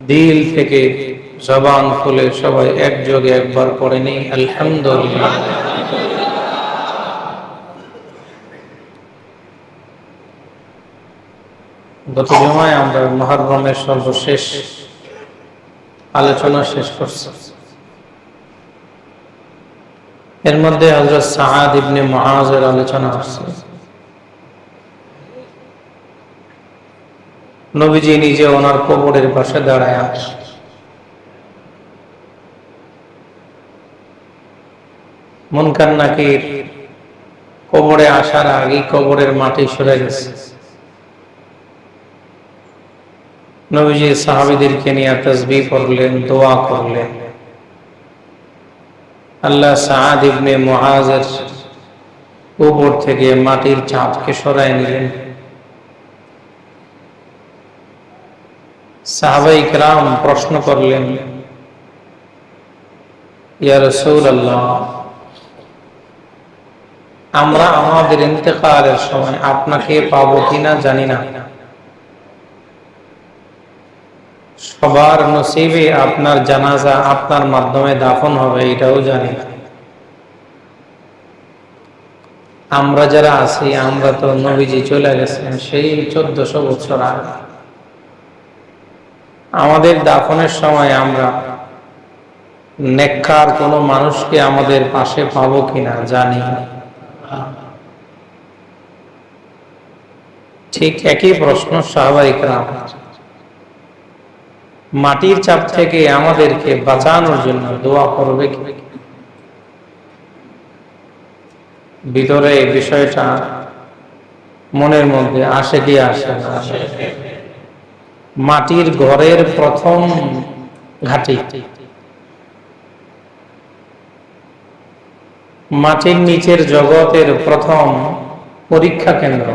দিল থেকে জবান খুলে সবাই একযোগে একবার পড়ে নেই, আলহামদুলিল্লাহ। গত জমায় আমরা মহারমের সর্বশেষ আলোচনা শেষ করছি। এর মধ্যে হজরত সাহাদ ইবনে মহাজের আলোচনা আসছে নবীজি নিজে ওনার কবরের পাশে দাঁড়ায় আছে মুনকার নাকির কবরে আসার আগেই কবরের মাটি সরে গেছে। নবীজি সাহাবিদেরকে নিয়ে তসবি করলেন দোয়া করলেন। আল্লাহ সাহাদ ইবনে মুআজের উপর থেকে মাটির চাপকে সরাই নিলেন। সাহাবাই কাম প্রশ্ন করলেন আল্লাহ আমরা আমাদের ইন্তেকালের সময় আপনাকে পাব কিনা জানি না। সবার নসিবে আপনার জানাজা আপনার মাধ্যমে দাফন হবে, এটাও জানি না। আমরা যারা আছি, আমরা তো নবীজি চলে গেছেন, সেই চোদ্দশো বছর আগে। আমাদের দাফনের সময় আমরা নেককার কোন মানুষকে আমাদের পাশে পাবো কিনা জানি ঠিক একই প্রশ্ন স্বাভাবিক মাটির চাপ থেকে আমাদেরকে বাঁচানোর জন্য দোয়া করবে ভিতরে বিষয়টা মনের মধ্যে আসে কি আসে না? মাটির ঘরের প্রথম ঘাটি। মাটির নিচের জগতের প্রথম পরীক্ষা কেন্দ্র।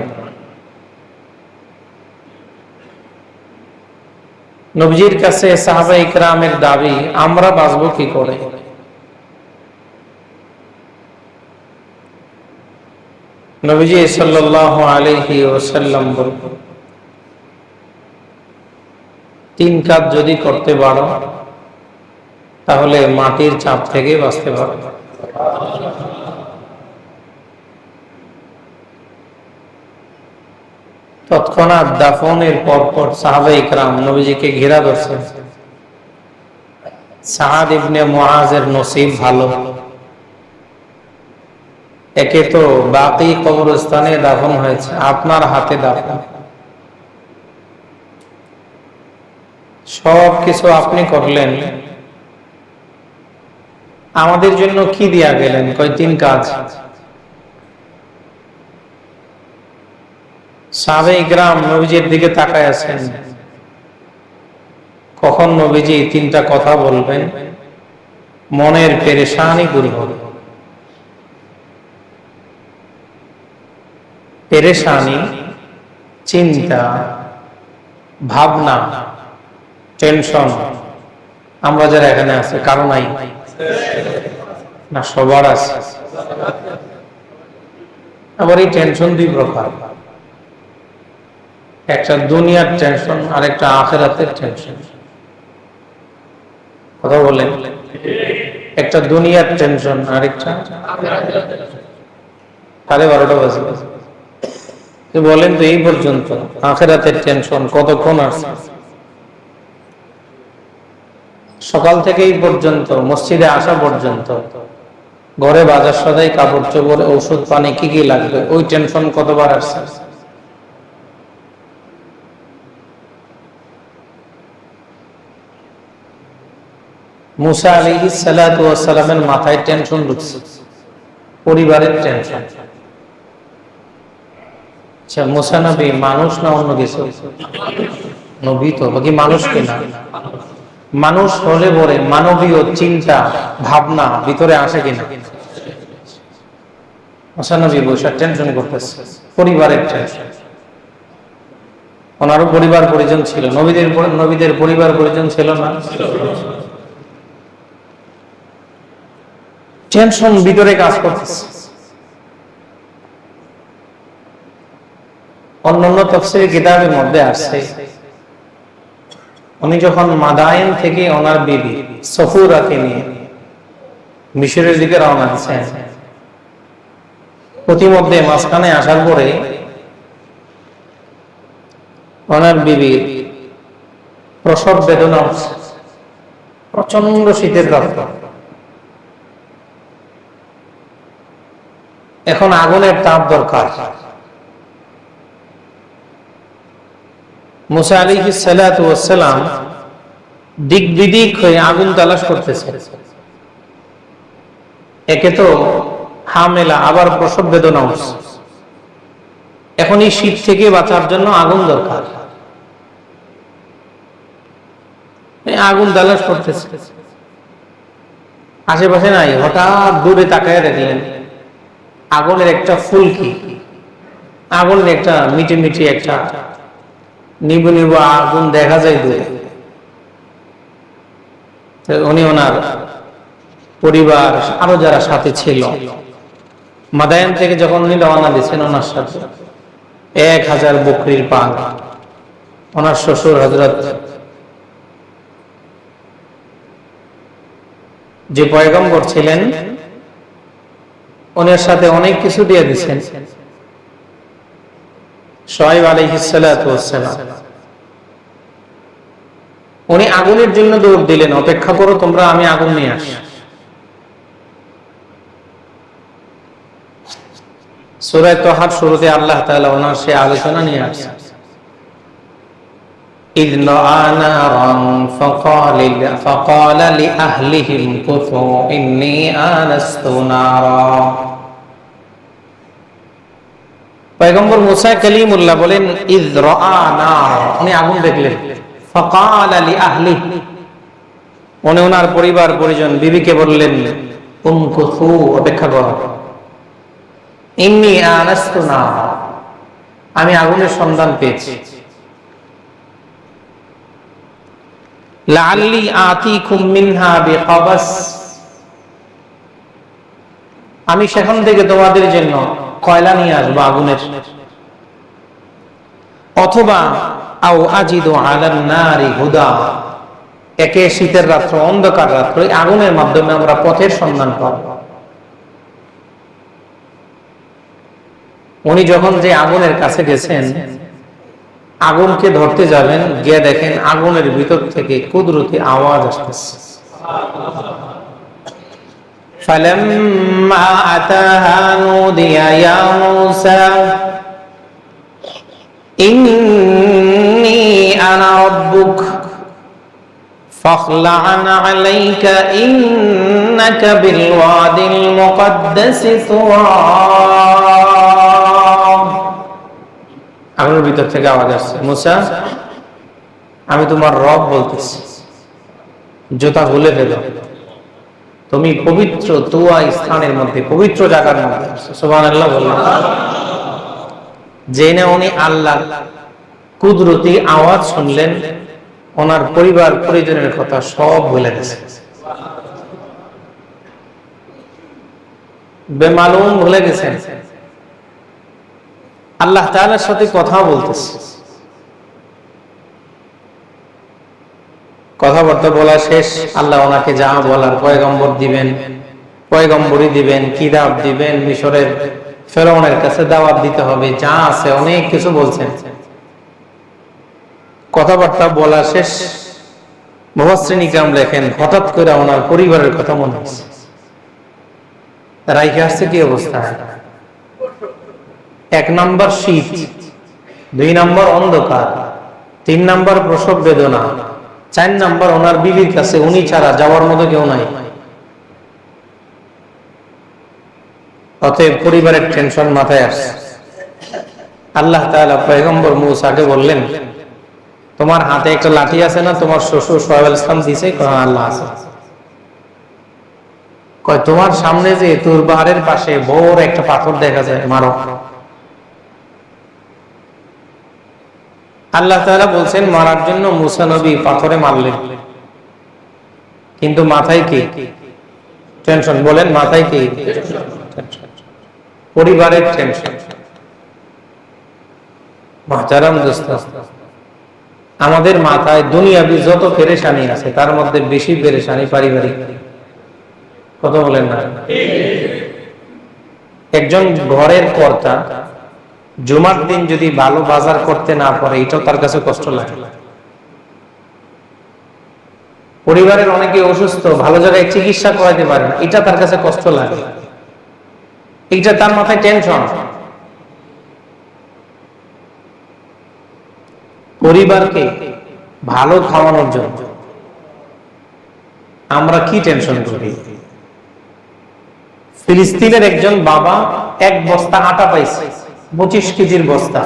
নবজির কাছে সাহাবা ইকরামের দাবি, আমরা বাঁচবো কি করে? নবীজি সাল্লাল্লাহু আলাইহি ওয়াসাল্লাম বললেন তিন কাজ যদি করতে পারো, তাহলে মাটির চাপ থেকে বাঁচতে পারো। তৎক্ষণাৎ দাফনের পর পর সাহাবা ইকরাম নবীজিকে ঘেরা ধরছেন। সাহাদ ইবনে মুআজের নসিব ভালো। একে তো বাকি কবরস্থানে দাফন হয়েছে, আপনার হাতে দাফন। সব কিছু আপনি করলেন। আমাদের জন্য কি দিয়া গেলেন? কয়, তিন কাজ। সাবে গ্রাম নবীজির দিকে তাকায় আছেন। কখন নবীজি তিনটা কথা বলবেন? মনের পেরেশানি দূর হবে। পেরেশানি, চিন্তা, ভাবনা টেনশন। আমরা যারা এখানে আছে, কারও নাই? না, সবার আছে। আবার এই টেনশন দুই প্রকার। একটা দুনিয়ার টেনশন আর একটা আখেরাতের টেনশন। কথা বলেন। একটা দুনিয়ার টেনশন আর একটা সাড়ে বারোটা বাজে। বলেন তো এই পর্যন্ত আখেরাতের টেনশন কতক্ষণ আসছে সকাল থেকে এই পর্যন্ত, মসজিদে আসা পর্যন্ত, ঘরে বাজার সদাই কাপড় চোপড় ওষুধ পানি, কি কি লাগবে, ওই টেনশন কতবার আসছে? মুসা আলী সালামের মাথায় টেনশন ঢুকছে, পরিবারের টেনশন আচ্ছা মুসা নবী মানুষ না অন্য কিছু? নবী তো, বাকি মানুষ কিনা মানুষ হলে পরে মানবীয় চিন্তা, ভাবনা ভিতরে আসে কিনা? টেনশন করতেছে। পরিবারের ওনারও পরিবার পরিজন ছিল, নবীদের নবীদের পরিবার পরিজন ছিল না। টেনশন ভিতরে কাজ করতেছে। অন্যান্য তফসিলের কিতাবের মধ্যে আসছে উনি যখন মাদায়ন থেকে ওনার বিবি সফুরাকে নিয়ে মিশরের দিকে রওনা দিচ্ছেন প্রতিমধ্যে মাঝখানে আসার পরে ওনার বিবির প্রসব বেদনা হচ্ছে প্রচণ্ড শীতের রাত এখন আগুনের তাপ দরকার। মুসা আলী সালাম দিক বিদিক হয়ে আগুন তালাশ করতেছে। একে তো হামেলা, আবার প্রসব বেদনা এখন এই শীত থেকে বাঁচার জন্য আগুন দরকার। আগুন তালাশ করতেছে। আশেপাশে নাই, হঠাৎ দূরে তাকায় দেখলেন, আগুনের একটা ফুলকি, আগুনের একটা মিটি মিটি একটা নিবু নিবু আগুন দেখা যায় দূরে। উনি ওনার পরিবার, আরও যারা সাথে ছিল। মাদায়ান থেকে যখন উনি রওনা দিচ্ছেন ওনার সাথে, এক হাজার বকরির পান ওনার শ্বশুর হজরত যে পয়গম্বর ছিলেন, ওনার সাথে অনেক কিছু দিয়ে দিচ্ছেন সোহাইব আলহিসাল্লাম উনি আগুনের জন্য দৌড় দিলেন অপেক্ষা করো তোমরা আমি আগুন নিয়ে আসি সুরায় তোহার শুরুতে আল্লাহ তাআলা ওনার সে আলোচনা নিয়ে আসছে إذ رأى نارا فقال, فقال لأهلهم كثوا إني آنست نارا পয়গম্বর মুসা কালিমুল্লাহ বলেন উনি আগুন দেখলেন। ফাকাল আলি আহলি। উনি ওনার পরিবার, পরিজন বিবিকে বললেন উমকুথু অপেক্ষা কর। ইন্নি আনাস্তু না আমি আগুনের সন্ধান পেয়েছি। লাআল্লি আতিকুম মিনহা বিকাবাস। আমি সেখান থেকে তোমাদের জন্য কয়লা নিয়ে আসব আগুনের? অথবা, আও আজিদু আলান নারি হুদা। একে শীতের রাত্র, অন্ধকার রাত্র আগুনের মাধ্যমে আমরা পথের সন্ধান পাব। উনি যখন যে আগুনের কাছে গেছেন, আগুনকে ধরতে যাবেন, গিয়ে দেখেন আগুনের ভিতর থেকে কুদরতি আওয়াজ আসতেছে। فلما أتاها نودي يا موسى إني أنا ربك فاخلع عليك إنك بالواد المقدس طوى আগুনের ভিতর থেকে আওয়াজ আসছে মুসা আমি তোমার রব বলতেছি জোতা খুলে ফেলো তুমি পবিত্র তুয়া স্থানের মধ্যে, পবিত্র জায়গার মধ্যে সোহান আল্লাহ বললেন জেনে উনি আল্লাহ কুদরতি আওয়াজ শুনলেন, ওনার পরিবার পরিজনের কথা সব বলে গেছে বেমালুম ভুলে গেছেন। আল্লাহ তাআলার সাথে কথা বলতেছে। কথাবার্তা বলা শেষ। আল্লাহ ওনাকে যা বলার পয়গম্বর দিবেন, পয়গম্বরই দিবেন, কিতাব দিবেন, মিশরের ফেরাউনের কাছে দাওয়াত দিতে হবে, যা আছে অনেক কিছু বলছেন। কথাবার্তা বলা শেষ। মহাশ্রেণী কাম লেখেন, হঠাৎ করে ওনার পরিবারের কথা মনে হচ্ছে রাইখে আসছে কি অবস্থা? এক নম্বর শীত, দুই নম্বর অন্ধকার, তিন নম্বর প্রসব বেদনা। চার নাম্বার ওনার বিবির কাছে, উনি ছাড়া যাওয়ার মতো কেউ নাই। অতএব পরিবারের টেনশন মাথায় আসছে। আল্লাহ তাআলা পয়গম্বর মুসাকে বললেন, তোমার হাতে একটা লাঠি আছে না? তোমার শ্বশুর সোহেব ইসলাম দিছে? কয় আল্লাহ আছে। কয়, তোমার সামনে যে তোর বাহারের পাশে বড় একটা পাথর দেখা যায়, মারো। আল্লাহ তাআলা বলছেন, মারার জন্য মুসা নবী পাথরে মারলেন। কিন্তু মাথায় কি? টেনশন বলেন, মাথায় কি? পরিবারের টেনশন মাহতারাম দোস্ত, আমাদের মাথায় দুনিয়াবি যত পেরেশানি আছে, তার মধ্যে বেশি পেরেশানি পারিবারিক। কথা বলেন না। একজন ঘরের কর্তা জুমার দিন যদি ভালো বাজার করতে না পারে, এটাও তার কাছে কষ্ট লাগে। পরিবারের অনেকে অসুস্থ, ভালো জায়গায় চিকিৎসা করাতে পারে এটা তার কাছে কষ্ট লাগে। এইটা তার মাথায় টেনশন পরিবারকে ভালো খাওয়ানোর জন্য আমরা কি টেনশন করি? ফিলিস্তিনের একজন বাবা এক বস্তা আটা পাইছে। পঁচিশ কেজির বস্তা।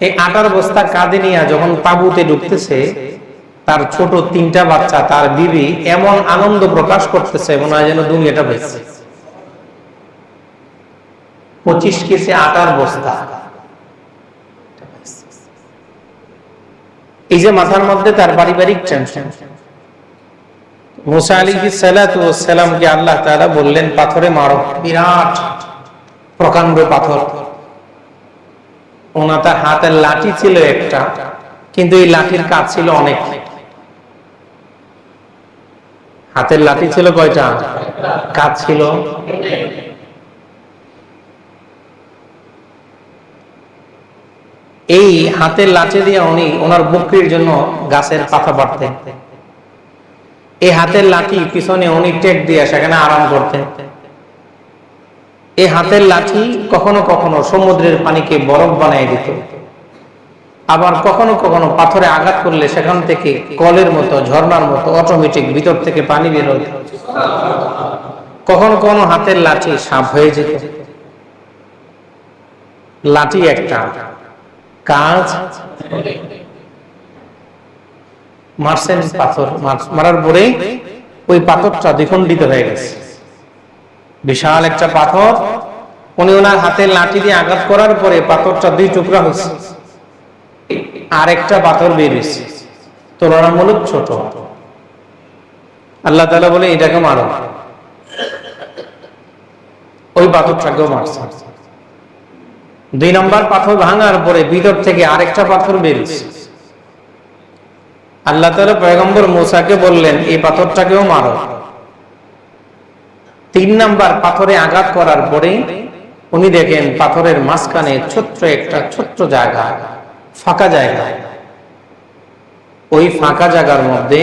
এই আটার বস্তা কাঁধে নিয়ে যখন তাবুতে ঢুকতেছে, তার ছোট তিনটা বাচ্চা, তার বিবি এমন আনন্দ প্রকাশ করতেছে, মনে হয় যেন দুনিয়াটা পেয়েছে পঁচিশ কেজি আটার বস্তা। এই যে মাথার মধ্যে তার পারিবারিক টেনশন মুসা আলী সালামকে আল্লাহ তাআলা বললেন, পাথরে মারো। বিরাট। প্রকাণ্ড পাথর। ওনা তার হাতের লাঠি ছিল একটা, কিন্তু এই লাঠির কাজ ছিল অনেক। হাতের লাঠি ছিল কয়টা? কাজ ছিল। এই হাতের লাঠি দিয়ে উনি ওনার বকরির জন্য গাছের পাতা পাড়তেন এই হাতের লাঠি পিছনে উনি টেক দিয়ে সেখানে আরাম করতেন। এই হাতের লাঠি কখনো কখনো সমুদ্রের পানিকে বরফ বানিয়ে দিত। আবার কখনো কখনো পাথরে আঘাত করলে সেখান থেকে কলের মতো ঝর্ণার মতো অটোমেটিক ভিতর থেকে পানি বের হতো। কখনো কখনো হাতের লাঠি সাপ হয়ে যেত। লাঠি একটা কাজ। মারছেন পাথর, মার- মারার পরে ওই পাথরটা দ্বিখণ্ডিত হয়ে গেছে। বিশাল একটা পাথর। উনি ওনার হাতের লাঠি দিয়ে আঘাত করার পরে পাথরটা দুই টুকরা হয়েছে। আর একটা পাথর বেরিয়েছে তুলনামূলক ছোট। আল্লাহ তালা বলে, এটাকে মারো। ওই পাথরটাকেও মারছে। দুই নম্বর পাথর ভাঙার পরে ভিতর থেকে আরেকটা পাথর বেরিয়েছে আল্লাহ তালা পয়গম্বর মোসাকে বললেন, এই পাথরটাকেও মারো। তিন নাম্বার পাথরে আঘাত করার পরে উনি দেখেন পাথরের মাঝখানে ছোট্ট একটা ছোট্ট জায়গা, ফাঁকা জায়গা। ওই ফাঁকা জায়গার মধ্যে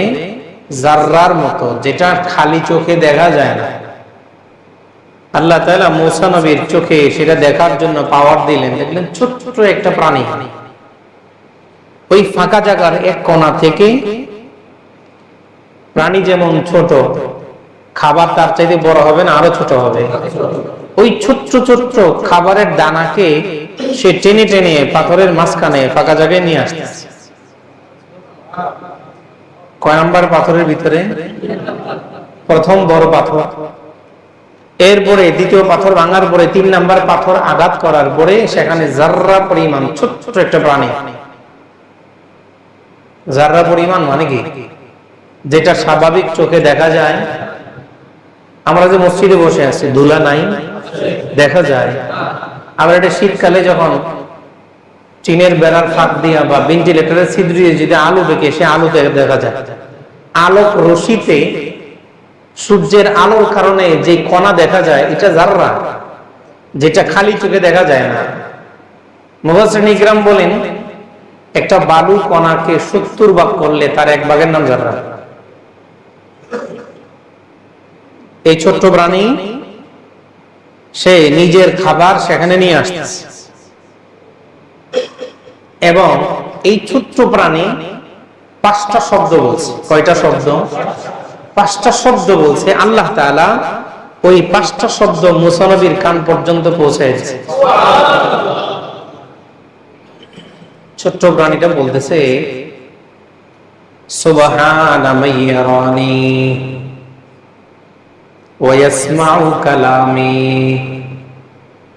জার্রার মতো, যেটা খালি চোখে দেখা যায় না। আল্লাহ তাআলা মূসা নবীর চোখে সেটা দেখার জন্য পাওয়ার দিলেন। দেখলেন ছোট্ট একটা প্রাণী। ওই ফাঁকা জায়গার এক কোণা থেকে প্রাণী যেমন ছোট খাবার তার চাইতে বড় হবে না, আরও ছোট হবে। ওই ছোট্ট ছোট্ট খাবারের দানাকে সে টেনে টেনে পাথরের মাঝখানে ফাঁকা জায়গায় নিয়ে আসতেছে। কয় নাম্বার পাথরের ভিতরে? প্রথম বড় পাথর। এরপরে দ্বিতীয় পাথর ভাঙার পরে তিন নাম্বার পাথর আঘাত করার পরে সেখানে জাররা পরিমাণ, ছোট্ট একটা প্রাণী। জাররা পরিমাণ মানে কি? যেটা স্বাভাবিক চোখে দেখা যায় আমরা যে মসজিদে বসে আছি, দুলা নাই? দেখা যায়। আবার এটা শীতকালে যখন টিনের বেড়ার ফাঁক দিয়া বা ভেন্টিলেটরের ছিদ্র দিয়ে যদি আলু দেখে, সে আলো দেখা যায়। আলোক রশিতে সূর্যের আলোর কারণে যে কণা দেখা যায়, এটা জাররা যেটা খালি চোখে দেখা যায় না। মুবাসির ইকরাম বলেন, একটা বালু কণাকে সত্তর ভাগ করলে তার এক ভাগের নাম জাররা এই ছোট্ট প্রাণী, সে নিজের খাবার সেখানে নিয়ে আসতেছে। এবং এই ছোট্ট প্রাণী পাঁচটা শব্দ বলছে। কয়টা শব্দ? পাঁচটা শব্দ বলছে, আল্লাহ তাআলা ওই পাঁচটা শব্দ মুসানবীর কান পর্যন্ত পৌঁছাইছে ছোট্ট প্রাণীটা বলতেছে মাইয়ারানি ويسمع كلامي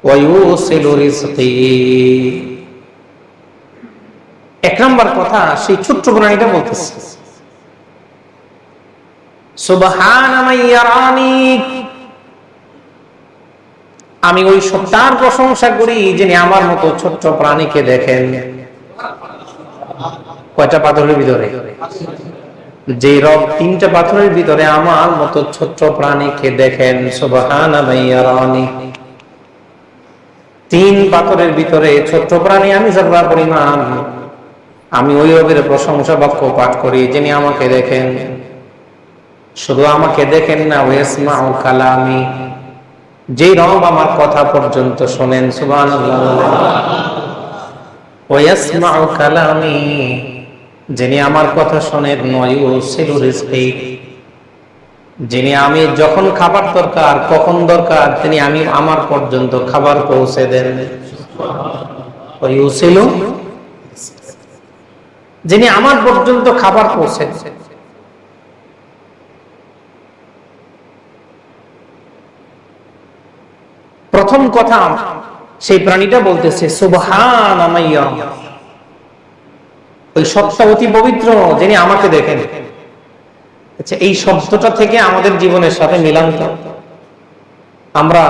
ويوصل رزقي এক নম্বর কথা সেই ছোট্ট প্রাণীটা বলতেছে সুবহানা মাইয়ারানি আমি ওই সত্তার প্রশংসা করি যিনি আমার মতো ছোট্ট প্রাণীকে দেখেন কয়টা পাথরের ভিতরে যে রব তিনটা পাথরের ভিতরে আমার মতো ছোট্ট প্রাণীকে দেখেন তিন পাথরের ভিতরে ছোট্ট প্রাণী আমি যারা পরিমাণ। আমি ওই রবের প্রশংসা বাক্য পাঠ করি, যিনি আমাকে দেখেন। শুধু আমাকে দেখেন না ওয়েসমা ও কালামি। যে রব আমার কথা পর্যন্ত শোনেন সুবান ওয়াসমা ও কালামি। যিনি আমার কথা শোনেন যিনি আমি যখন খাবার দরকার, কখন দরকার, তিনি আমি আমার পর্যন্ত খাবার পৌঁছে দেন। যিনি আমার পর্যন্ত খাবার পৌঁছে প্রথম কথা, সেই প্রাণীটা বলতেছে সুবহান আমাইয়া ওই সত্তা অতি পবিত্র, যিনি আমাকে দেখেন। আচ্ছা এই শব্দটা থেকে আমাদের জীবনের সাথে মিলান্ত আমরা,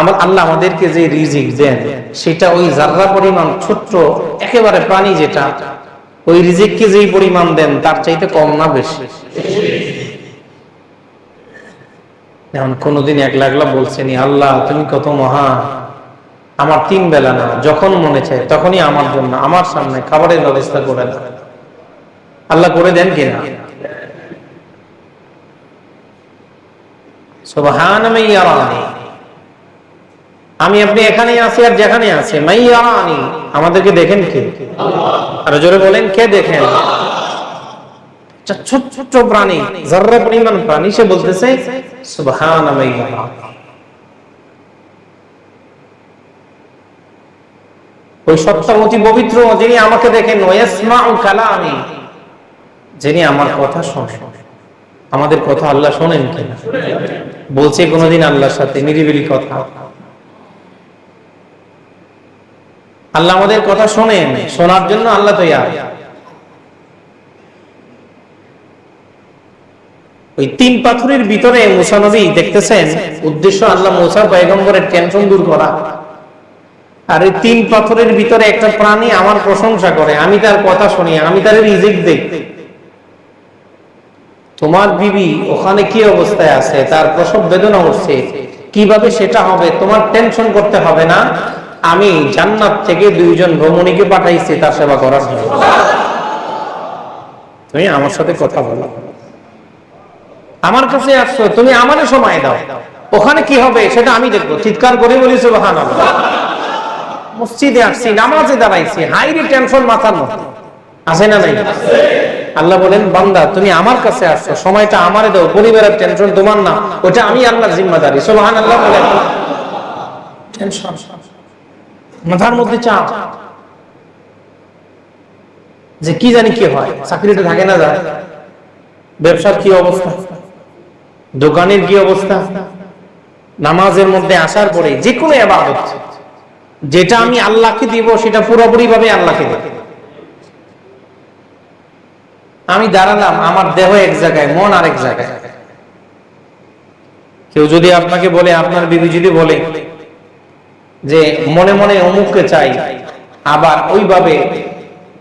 আমার আল্লাহ আমাদেরকে যে রিজিক দেন, সেটা ওই জাররা পরিমাণ ছোট্ট, একেবারে প্রাণী যেটা, ওই রিজিককে যেই পরিমাণ দেন, তার চাইতে কম না বেশি। যেমন কোনোদিন একলা একলা বলছেনি আল্লাহ, তুমি কত মহা আমার তিন বেলা না যখন মনে চায় তখনই আমার জন্য আমার সামনে খাবারের ব্যবস্থা করে দেন আল্লাহ করে দেন কিনা? আমি আপনি এখানে আছি আর যেখানে আছে। আমাদেরকে দেখেন কে? আর জোরে বলেন কে দেখেন? আচ্ছা, ছোট ছোট প্রাণী জর্রা পরিমাণ প্রাণী সে বলতেছে সুবহান ওই সত্তা অতি পবিত্র যিনি আমাকে দেখেন কালামি যিনি আমার কথা শোনেন। আমাদের কথা আল্লাহ শোনেন কিনা? বলছে কোনোদিন আল্লাহর সাথে নিরিবিলি কথা। আল্লাহ আমাদের কথা শোনেন, শোনার জন্য আল্লাহ তৈয়ার। ওই তিন পাথরের ভিতরে মুসা নবী দেখতেছেন, উদ্দেশ্য আল্লাহ মুসার পয়গম্বরের টেনশন দূর করা। আর এই তিন পাথরের ভিতরে একটা প্রাণী আমার প্রশংসা করে, আমি তার কথা শুনি, আমি তার রিজিক দেই। তোমার বিবি ওখানে কি অবস্থায় আছে? তার প্রসব বেদনা উঠছে। কীভাবে সেটা হবে? তোমার টেনশন করতে হবে না। আমি জান্নাত থেকে দুইজন ভ্রমণীকে পাঠাইছি, তার সেবা করার জন্য। তুমি আমার সাথে কথা বলো। আমার কাছে আসছো, তুমি আমারও সময় দাও। ওখানে কি হবে সেটা আমি দেখব। চিৎকার করে বলি সুবাহান মসজিদে আসছি, নামাজে দাঁড়াইছি, হাইরি টেনশন মাথার মধ্যে। আছে না নাই? আল্লাহ বলেন, বান্দা, তুমি আমার কাছে আসছো, সময়টা আমারে দাও, পরিবারের টেনশন তোমার না, ওটা আমি আল্লাহর জিম্মাদারি। সুবহান আল্লাহ বলেন। টেনশন। মাথার মধ্যে চাপ। যে কি জানি কি হয়, চাকরিটা থাকে না যায়। ব্যবসার কি অবস্থা? দোকানের কি অবস্থা? নামাজের মধ্যে আসার পরে যে কোনো এবাদত। যেটা আমি আল্লাহকে দিব, সেটা পুরোপুরি ভাবে আল্লাহকে দেব। আমি দাঁড়ালাম, আমার দেহ এক জায়গায়, মন আরেক জায়গায়। কেউ যদি আপনাকে বলে, আপনার বিবি যদি বলে যে মনে মনে অমুককে চাই, আবার ওইভাবে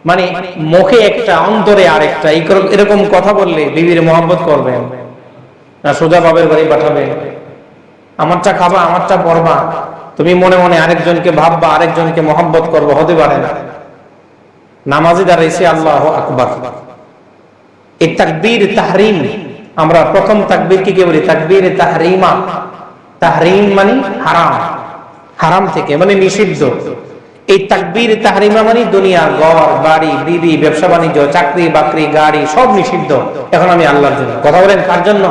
মানে মুখে একটা, অন্তরে আরেকটা এরকম কথা বললে বিবির মোহাম্মত করবেন। না সোজা বাবের বাড়ি পাঠাবেন। আমারটা খাবা, আমারটা পড়বা তুমি মনে মনে আরেকজনকে ভাববা আরেকজনকে মোহাম্মত করব হতে পারে না। নামাজি দাঁড়াইছে আল্লাহ আকবর। এই তাকবীর তাহরিম আমরা প্রথম তাকবীর কি বলি? তাকবীর তাহরিমা। তাহরিম মানে হারাম। হারাম থেকে মানে নিষিদ্ধ। এই তাকবীর তাহরিমা মানে দুনিয়া ঘর বাড়ি বিবি ব্যবসা বাণিজ্য চাকরি বাকরি গাড়ি সব নিষিদ্ধ। এখন আমি আল্লাহর জন্য। কথা বলেন কার জন্য?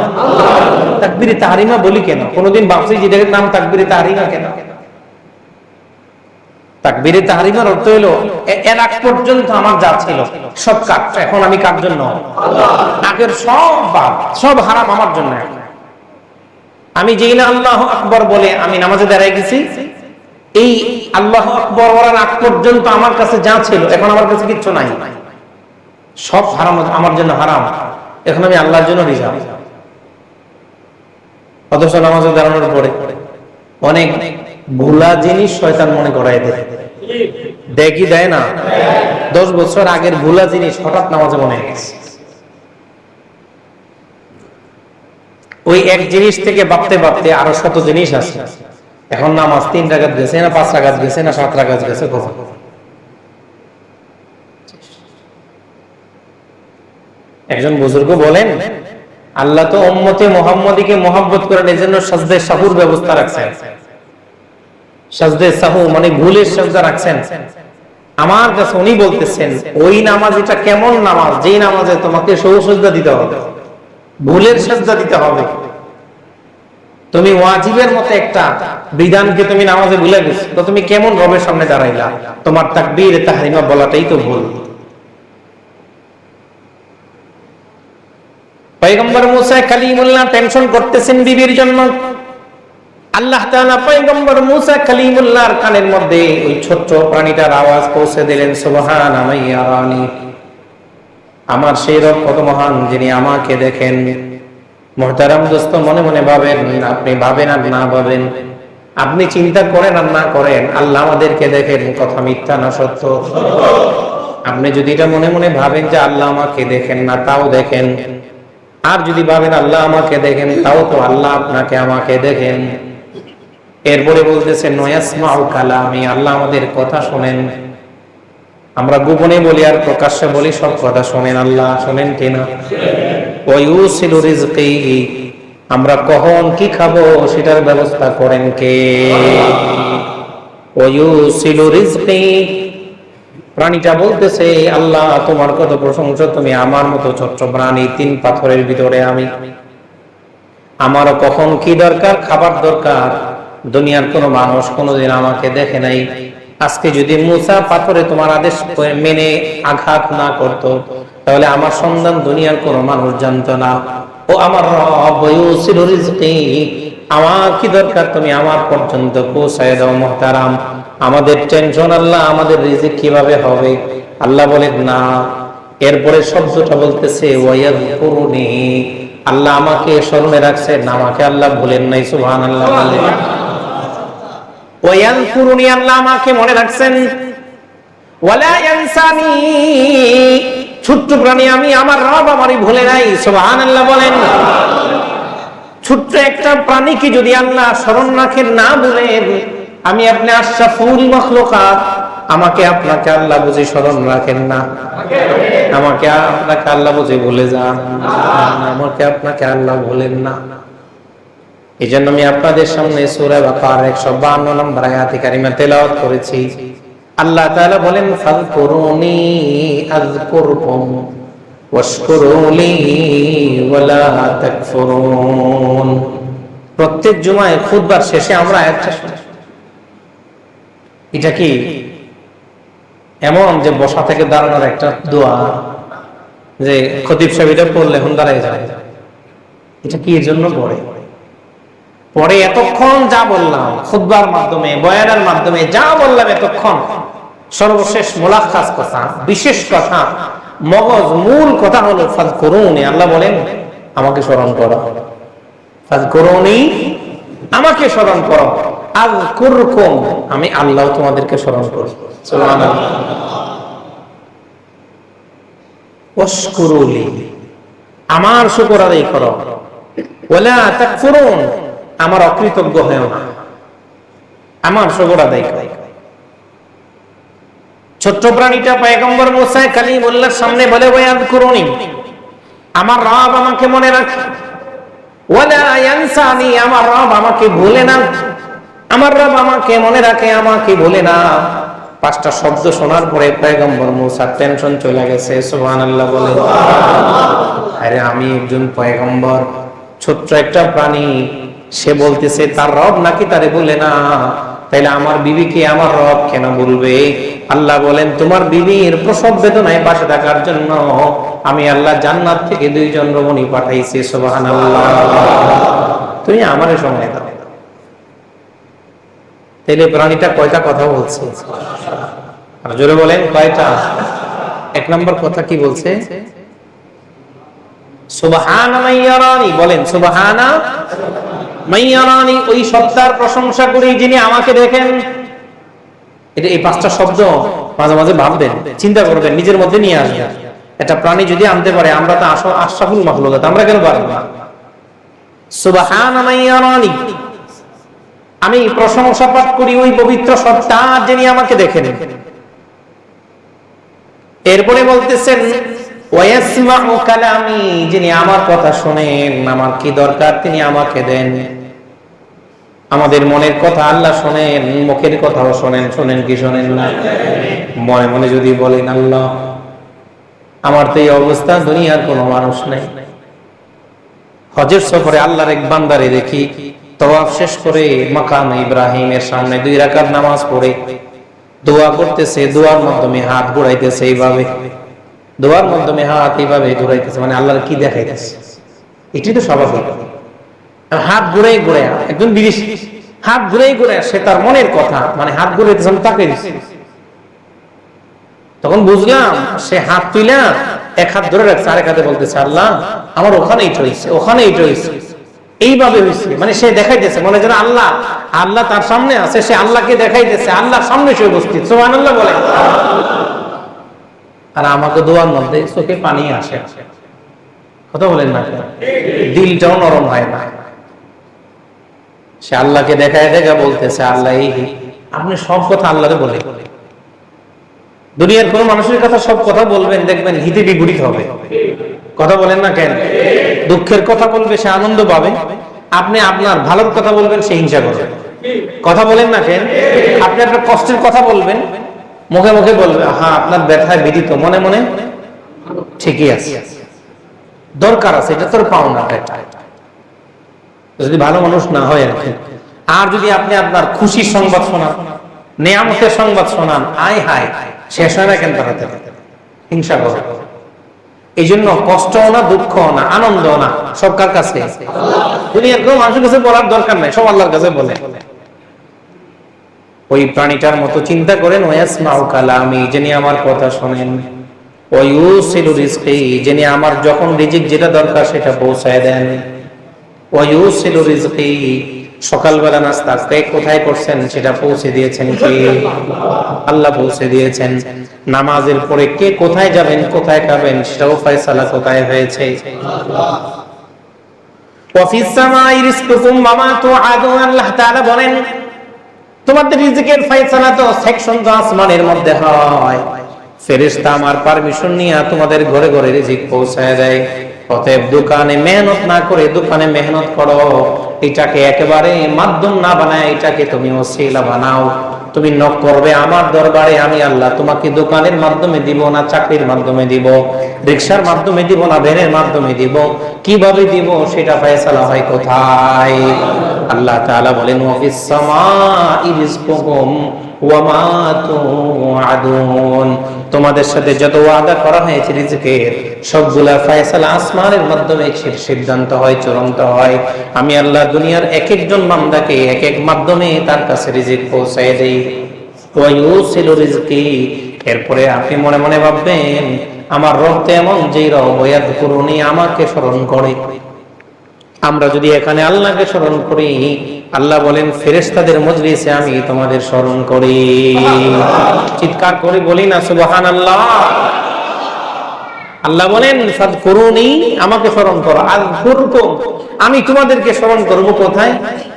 তাকবীর তাহরিমা বলি কেন? কোনোদিন ভাবছি যেটার নাম তাকবীর তাহরিমা কেন? তাকবীরে তাহরিমার অর্থ হলো এর আগ পর্যন্ত আমার যা ছিল, সব কাজ, এখন আমি কার জন্য? আগের সব বাদ, সব হারাম আমার জন্য। আমি যেই না আল্লাহ আকবর বলে আমি নামাজে দাঁড়াই গেছি, এই আল্লাহ আকবর বলার আগ পর্যন্ত আমার কাছে যা ছিল, এখন আমার কাছে কিচ্ছু নাই। সব হারাম আমার জন্য হারাম, এখন আমি আল্লাহর জন্য রিজার্ভ অথচ নামাজে দাঁড়ানোর পরে অনেক ভোলা জিনিস শয়তান মনে করাই দেয়। দেখি দেয় না? দশ বছর আগের ভুলা জিনিস হঠাৎ নামাজে মনে গেছে। ওই এক জিনিস থেকে ভাবতে ভাবতে আরও শত জিনিস আছে। এখন নামাজ তিন রাগাত গেছে না পাঁচ রাগাত গেছে না সাত রাগাত গেছে কখন? একজন বুজুর্গ বলেন, আল্লাহ তো উম্মতে মোহাম্মদীকে মোহাম্মত করেন এই জন্য সাজদে সাহুর ব্যবস্থা রাখছেন। সাজদে সাহু মানে ভুলের সাজদা রাখছেন। আমার কাছে উনি বলতেছেন, ওই নামাজ এটা কেমন নামাজ? যেই নামাজে তোমাকে সৌ সজদা দিতে হবে, ভুলের সাজদা দিতে হবে। তুমি ওয়াজিবের মতো একটা বিধানকে তুমি নামাজে ভুলে গেছো, তো তুমি কেমন রবের সামনে দাঁড়াইলা? তোমার তাকবীর, তাহরিমা বলাটাই তো ভুল। পয়গম্বর মুসা কালিমুল্লাহ টেনশন করতেছেন বিবির জন্য। আল্লাহ তাআলা পয়গম্বর মুসা কালিমুল্লাহর কানের মধ্যে ওই ছোট্ট প্রাণীটার আওয়াজ পৌঁছে দিলেন সুবহান আমাইয়ারানি আমার সেই রব কত মহান যিনি আমাকে দেখেন। মোহতারাম দোস্ত, মনে মনে ভাবেন, আপনি ভাবেন আর না ভাবেন? আপনি চিন্তা করেন আর না করেন? আল্লাহ আমাদেরকে দেখেন, কথা মিথ্যা না সত্য? আপনি যদি এটা মনে মনে ভাবেন যে আল্লাহ আমাকে দেখেন না, তাও দেখেন। আর যদি ভাবেন আল্লাহ আমাকে দেখেন, তাও তো আল্লাহ আপনাকে আমাকে দেখেন। এরপরে বলতেছেন নয়াসমাউ কালামি, আল্লাহ আমাদের কথা শোনেন। আমরা গোপনে বলি আর প্রকাশ্যে বলি, সব কথা শোনেন আল্লাহ, শোনেন কিনা আমরা কখন কি খাব, সেটার ব্যবস্থা করেন কে? প্রাণীটা বলতেছে, আল্লাহ, তোমার কত প্রশংসা, তুমি আমার মতো ছোট্ট প্রাণী, তিন পাথরের ভিতরে আমি। আমারও কখন কি দরকার, খাবার দরকার দুনিয়ার কোন মানুষ কোনোদিন আমাকে দেখে নাই। আজকে যদি মুসা পাথরে তোমার আদেশ মেনে আঘাত না করত, তাহলে আমার সন্ধান দুনিয়ার কোন মানুষ জানতো না। ও আমার আমার কি দরকার? তুমি আমার পর্যন্ত পৌঁছায় দাও মহতারাম। আমাদের টেনশন আল্লাহ আমাদের রিজিক কীভাবে হবে? আল্লাহ বলেন, না। এরপরে শব্দটা বলতেছে আল্লাহ আমাকে স্মরণে রাখছেন, আমাকে আল্লাহ ভুলেন নাই সুবহান আল্লাহ বলেন আল্লাহ আমাকে মনে রাখছেন। ওয়ালা ছোট্ট প্রাণী আমি, আমার রব আমারই ভুলে নাই সুবহান আল্লাহ বলেন। ছোট্ট একটা প্রাণীকে যদি আল্লাহ রাখেন না আমি আপনি আমাকে আপনাকে আল্লাহ বুঝে স্মরণ রাখেন না। আমাকে আপনাকে আল্লাহ বুঝে ভুলে যান। আমাকে আপনাকে আল্লাহ ভুলেন না। এই জন্য আমি আপনাদের সামনে সুরা বাকার নম্বর আয়াতি কারিমা তেলাওয়াত করেছি। আল্লাহ তাআলা বলেন প্রত্যেক জুমায় খুতবার শেষে আমরা আয়াতটা শুনি। এটা কি এমন যে বসা থেকে দাঁড়ানোর একটা দোয়া যে খতিব সাহেব এটা পড়লে এখন দাঁড়ায় যায়? এটা কি এর জন্য পড়ে? পরে এতক্ষণ যা বললাম, খুতবার মাধ্যমে, বয়ানের মাধ্যমে যা বললাম এতক্ষণ, সর্বশেষ মোলাখাস কথা, বিশেষ কথা, মগজ, মূল কথা হলো ফাজ করুন আল্লাহ বলেন, আমাকে স্মরণ করো। ফাজ করুনি আমাকে স্মরণ করো। আল কুরকুম আমি আল্লাহ তোমাদেরকে স্মরণ করি আমার শুকর আদায় করো। ওয়ালা তাকফুরুন আমার অকৃতজ্ঞ হয়েও না। আমার শুকর আদায় ছোট্ট প্রাণীটা পয়গম্বর মুসা কালিমুল্লাহর সামনে বলে, ওয়াদ করুনি। আমার রব আমাকে মনে রাখে। আমার রব আমাকে ভুলে না। আমার রব আমাকে মনে রাখে, আমাকে ভুলে না। পাঁচটা শব্দ শোনার পরে পয়গম্বর মুসার টেনশন চলে গেছে। সুবহানাল্লাহ বলে, আরে আমি একজন পয়গম্বর, ছোট্ট একটা প্রাণী। সে বলতেছে, তার রব নাকি তারে বলে না? তাইলে আমার বিবিকে আমার রব কেন বলবে? আল্লাহ বলেন, তোমার বিবির প্রসব বেদনায় পাশে থাকার জন্য আমি আল্লাহ জান্নাত থেকে দুইজন রমণী পাঠাইছি, সুবহানাল্লাহ। তুমি আমারে সময় দাও। তাইলে প্রাণীটা কয়টা কথা বলছে? আর জোরে বলেন, কয়টা? এক নম্বর কথা কি বলছে? সুবহানা বলেন, সুবহানা মাইয়ারানি ওই সত্তার প্রশংসা করি যিনি আমাকে দেখেন। এটা এই পাঁচটা শব্দ মাঝে মাঝে ভাববেন, চিন্তা করবেন, নিজের মধ্যে নিয়ে আসবেন। একটা প্রাণী যদি আনতে পারে, আমরা তো আমরা কেন আমি প্রশংসা পাঠ করি ওই পবিত্র সত্তা যিনি আমাকে দেখেন। এরপরে বলতেছেন যিনি আমার কথা শোনেন, আমার কি দরকার তিনি আমাকে দেন? আমাদের মনের কথা আল্লাহ শোনেন, মুখের কথাও শোনেন শোনেন কি শোনেন না? মনে মনে যদি বলেন, আল্লাহ, আমার তো এই অবস্থা, দুনিয়ার কোনো মানুষ নেই। হজের সফরে আল্লাহর এক বান্দারে দেখি, তওয়াফ শেষ করে মাকাম ইব্রাহিমের সামনে দুই রাকাত নামাজ পড়ে। দোয়া করতেছে, দোয়ার মাধ্যমে হাত ঘুরাইতেছে এইভাবে। দোয়ার মাধ্যমে হাত এইভাবে ঘুরাইতেছে মানে আল্লাহর কি দেখাইতেছে? এটি তো স্বাভাবিক। হাত ঘুরে ঘুরে একজন বিদেশি। হাত ঘুরে ঘুরে সে তার মনের কথা মানে হাত ঘুরে তাকে তখন বুঝলাম, সে হাত তুইলা, এক হাত ধরে রাখছে, আরেক হাতে বলতেছে, আল্লাহ, আমার ওখানে এইটা হয়েছে ওখানে এইটা হয়েছে এইভাবে হয়েছে মানে সে দেখাইতেছে, মনে যেন আল্লাহ আল্লাহ তার সামনে আছে, সে আল্লাহকে দেখাইতেছে আল্লাহ সামনে সে উপস্থিত সোহান আল্লাহ বলে। আর আমাকে দোয়ার মধ্যে চোখে পানি আসে। কথা বলেন না? দিলটাও নরম হয় না। সে আল্লাহকে দেখায় দেখা বলতেছে, আল্লাহ আপনি সব কথা আল্লাহরে বলে দুনিয়ার কোন মানুষের কথা সব কথা বলবেন, দেখবেন হিতে বিপরীত হবে। কথা বলেন না কেন? দুঃখের কথা বলবে, সে আনন্দ পাবে। আপনি আপনার ভালোর কথা বলবেন, সে হিংসা করবে। কথা বলেন না কেন? আপনি আপনার কষ্টের কথা বলবেন, মুখে মুখে বলবে হ্যাঁ আপনার ব্যথায় বিদিত মনে মনে ঠিকই আছে। দরকার আছে, এটা তোর পাওনা। যদি ভালো মানুষ না হয় আর কি। আর যদি আপনি আপনার খুশির সংবাদ শোনান, নেয়ামতের সংবাদ শোনান, আয় হায়, শেষ হয় না কেন তাড়াতে হিংসা করে। এই জন্য কষ্টও না, দুঃখও না, আনন্দও না সব কার কাছে মানুষের কাছে বলার দরকার নাই, সব আল্লাহর কাছে বলে। ওই প্রাণীটার মতো চিন্তা করেন, ওয়াসমাউ কালামি যিনি আমার কথা শোনেন। ওয়ুসিলু রিজকি যিনি আমার যখন রিজিক যেটা দরকার সেটা পৌঁছায় দেন। সকালবেলা নাস্তা কে কোথায় করছেন সেটা পৌঁছে দিয়েছেন কি? আল্লাহ পৌঁছে দিয়েছেন। নামাজের পরে কে কোথায় যাবেন, কোথায় খাবেন সেটাও ফয়সালা কোথায় হয়েছে? তোমাদের মধ্যে হয়। আমার পারমিশন নিয়ে তোমাদের ঘরে ঘরে রিজিক পৌঁছায় দেয়। অতএব দোকানে মেহনত না করে দোকানে মেহনত করো। এটাকে একেবারে মাধ্যম না বানায়, এটাকে তুমি ওসিলা বানাও। তুমি নক করবে, আমার দরবারে আমি আল্লাহ তোমাকে দোকানের মাধ্যমে দিব না, চাকরির মাধ্যমে দিব, রিক্সার মাধ্যমে দিব না, ভ্যানের মাধ্যমে দিব। কীভাবে দিব সেটা ফয়সালা হয় কোথায়? আল্লাহ তাআলা বলেন ওয়াফিস সামাই ওয়া মা তুআদুন। তোমাদের সাথে যত ওয়াদা করা হয়েছে রিজকের, সবগুলা ফয়সালা আসমানের মাধ্যমে সিদ্ধান্ত হয়, চূড়ান্ত হয়। আমি আল্লাহ দুনিয়ার এক একজন বান্দাকে এক এক মাধ্যমে তার কাছে রিজিক পৌঁছায় দেই। ওয়া ইউসিলু রিজকি, এরপরে আপনি মনে মনে ভাববেন, আমার রব এমন যেই রব ওয়াদ করুনি আমাকে স্মরণ করে। আমরা যদি এখানে আল্লাহকে স্মরণ করি আল্লাহ বলেন, ফেরেশতাদের মজলিসে আমি তোমাদের স্মরণ করি। চিৎকার করে বলি না সুবহান আল্লাহ আল্লাহ বলেন করুনি আমাকে স্মরণ করো। আর আজ আমি তোমাদেরকে স্মরণ করব কোথায়?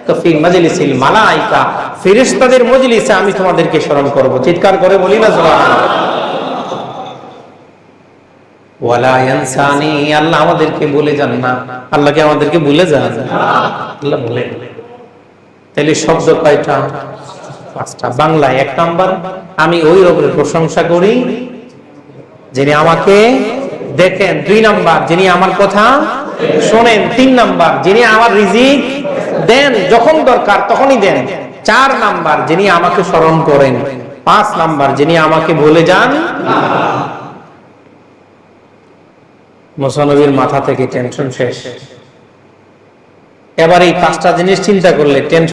তো ফিল মাজলিসিল মালাইকা, ফেরেশতাদের মজলিসে আমি তোমাদেরকে স্মরণ করব। চিৎকার করে বলি না সুবহান ওয়ালা ইয়ানসানি, আল্লাহ আমাদেরকে বলে যান না। আল্লাহকে আমাদেরকে ভুলে যান? আল্লাহ বলে তাহলে শব্দ কয়টা? পাঁচটা। বাংলায় এক নাম্বার। আমি ওই রবের প্রশংসা করি যিনি আমাকে দেখেন। দুই নাম্বার, যিনি আমার কথা শোনেন। তিন নাম্বার, যিনি আমার রিজিক দেন। যখন দরকার তখনই দেন। চার নাম্বার, যিনি আমাকে স্মরণ করেন। পাঁচ নাম্বার, যিনি আমাকে ভুলে যান। মুসানবীর মাথা থেকে টেনশন শেষ। এবার এই পাঁচটা জিনিস চিন্তা করলে টেনশন